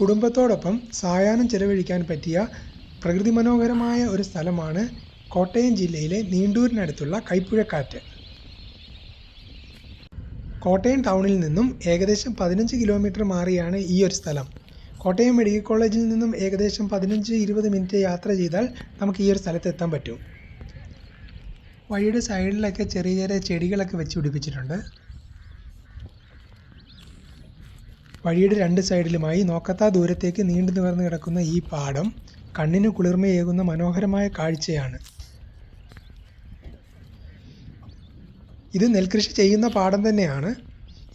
കുടുംബത്തോടൊപ്പം സായാഹ്നം ചെലവഴിക്കാൻ പറ്റിയ പ്രകൃതി മനോഹരമായ ഒരു സ്ഥലമാണ് കോട്ടയം ജില്ലയിലെ നീണ്ടൂരിനടുത്തുള്ള കൈപ്പുഴക്കാറ്റ്. കോട്ടയം ടൗണിൽ നിന്നും ഏകദേശം പതിനഞ്ച് കിലോമീറ്റർ മാറിയാണ് ഈ ഒരു സ്ഥലം. കോട്ടയം മെഡിക്കൽ കോളേജിൽ നിന്നും ഏകദേശം പതിനഞ്ച് ഇരുപത് മിനിറ്റ് യാത്ര ചെയ്താൽ നമുക്ക് ഈ ഒരു സ്ഥലത്ത് എത്താൻ പറ്റും. വഴിയുടെ സൈഡിലൊക്കെ ചെറിയ ചെറിയ ചെടികളൊക്കെ വെച്ച് പിടിപ്പിച്ചിട്ടുണ്ട്. വഴിയുടെ രണ്ട് സൈഡിലുമായി നോക്കത്താ ദൂരത്തേക്ക് നീണ്ടു നിവർന്ന് കിടക്കുന്ന ഈ പാടം കണ്ണിന് കുളിർമയേകുന്ന മനോഹരമായ കാഴ്ചയാണ്. ഇത് നെൽകൃഷി ചെയ്യുന്ന പാടം തന്നെയാണ്.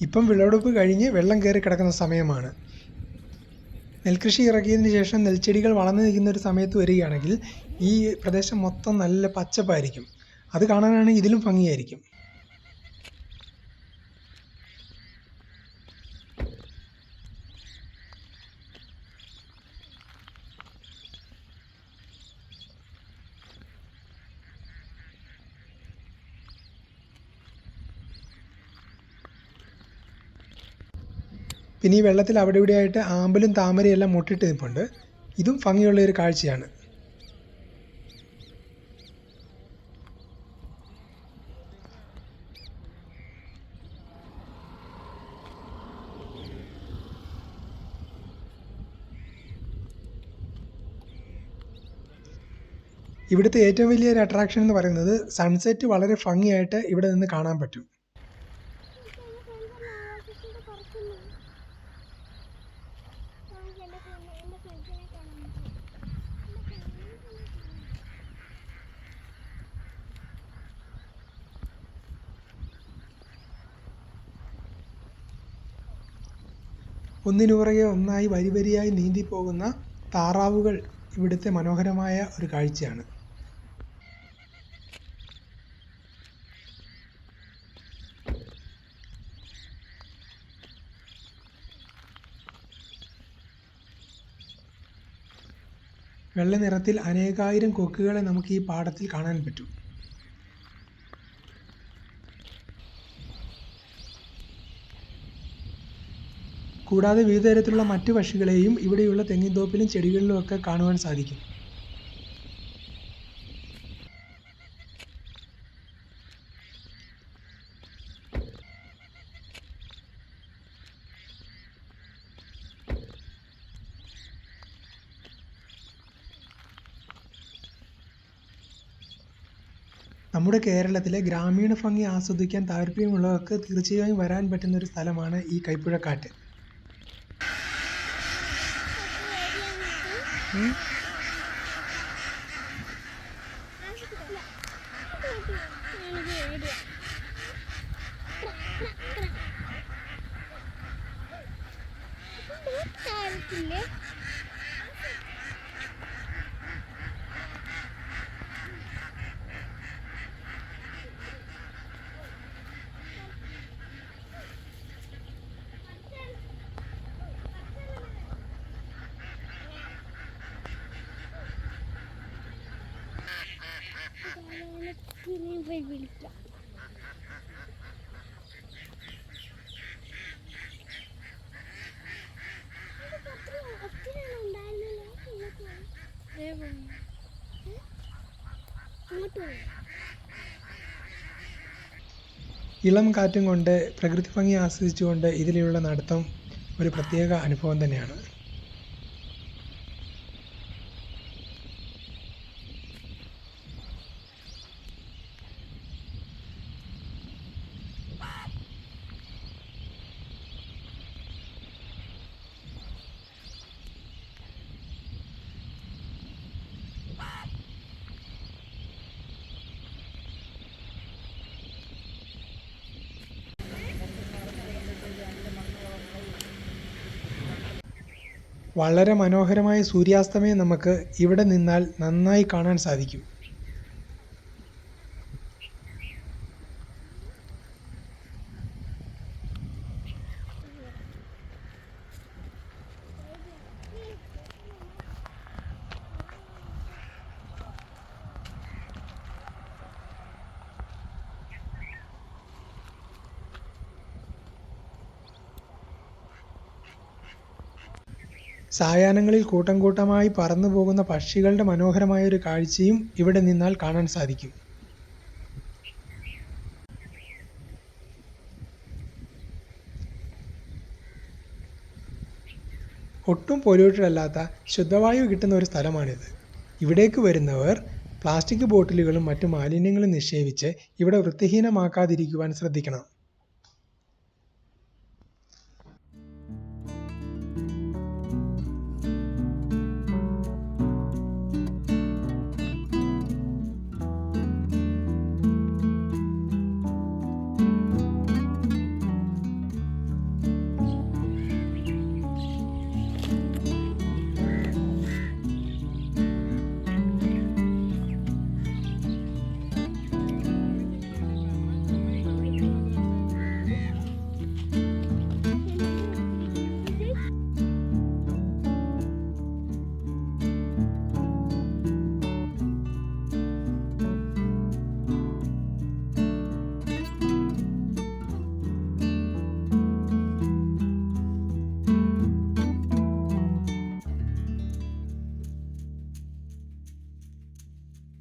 ഇപ്പം വിളവെടുപ്പ് കഴിഞ്ഞ് വെള്ളം കയറി കിടക്കുന്ന സമയമാണ്. നെൽകൃഷി ഇറക്കിയതിന് ശേഷം നെൽച്ചെടികൾ വളർന്നു നിൽക്കുന്ന ഒരു സമയത്ത് വരികയാണെങ്കിൽ ഈ പ്രദേശം മൊത്തം നല്ല പച്ചപ്പായിരിക്കും. അത് കാണാനാണ് ഇതിലും ഭംഗിയായിരിക്കും. പിന്നെ ഈ വെള്ളത്തിൽ അവിടെ ഇവിടെയായിട്ട് ആമ്പലും താമരയും എല്ലാം മുട്ടിട്ട് നിൽപ്പുണ്ട്. ഇതും ഭംഗിയുള്ള ഒരു കാഴ്ചയാണ്. ഇവിടുത്തെ ഏറ്റവും വലിയൊരു അട്രാക്ഷൻ എന്ന് പറയുന്നത് സൺസെറ്റ് വളരെ ഭംഗിയായിട്ട് ഇവിടെ നിന്ന് കാണാൻ പറ്റും. ഒന്നിനു പുറകെ ഒന്നായി വരി വരിയായി നീന്തിപ്പോകുന്ന താറാവുകൾ ഇവിടുത്തെ മനോഹരമായ ഒരു കാഴ്ചയാണ്. വെള്ള നിറത്തിൽ അനേകായിരം കൊക്കുകളെ നമുക്ക് ഈ പാടത്തിൽ കാണാൻ പറ്റും. കൂടാതെ വിവിധ തരത്തിലുള്ള മറ്റു പക്ഷികളെയും ഇവിടെയുള്ള തെങ്ങിൻതോപ്പിലും ചെടികളിലും ഒക്കെ കാണുവാൻ സാധിക്കും. നമ്മുടെ കേരളത്തിലെ ഗ്രാമീണ ഭംഗി ആസ്വദിക്കാൻ താല്പര്യമുള്ളവർക്ക് തീർച്ചയായും വരാൻ പറ്റുന്ന ഒരു സ്ഥലമാണ് ഈ കൈപ്പുഴക്കാറ്റ് താഴത്തില്ലേ പോയി വിളിക്കാം. ഇളം കാറ്റും കൊണ്ട് പ്രകൃതി ഭംഗി ആസ്വദിച്ചുകൊണ്ട് ഇതിലുള്ള നടത്തം ഒരു പ്രത്യേക അനുഭവം തന്നെയാണ്. വളരെ മനോഹരമായ സൂര്യാസ്തമയം നമുക്ക് ഇവിടെ നിന്നാൽ നന്നായി കാണാൻ സാധിക്കും. സായാഹ്നങ്ങളിൽ കൂട്ടം കൂട്ടമായി പറന്നു പോകുന്ന പക്ഷികളുടെ മനോഹരമായ ഒരു കാഴ്ചയും ഇവിടെ നിന്നാൽ കാണാൻ സാധിക്കും. ഒട്ടും പൊല്യൂട്ടഡ് അല്ലാത്ത ശുദ്ധവായു കിട്ടുന്ന ഒരു സ്ഥലമാണിത്. ഇവിടേക്ക് വരുന്നവർ പ്ലാസ്റ്റിക് ബോട്ടിലുകളും മറ്റു മാലിന്യങ്ങളും നിക്ഷേപിച്ച് ഇവിടെ വൃത്തിഹീനമാക്കാതിരിക്കുവാൻ ശ്രദ്ധിക്കണം.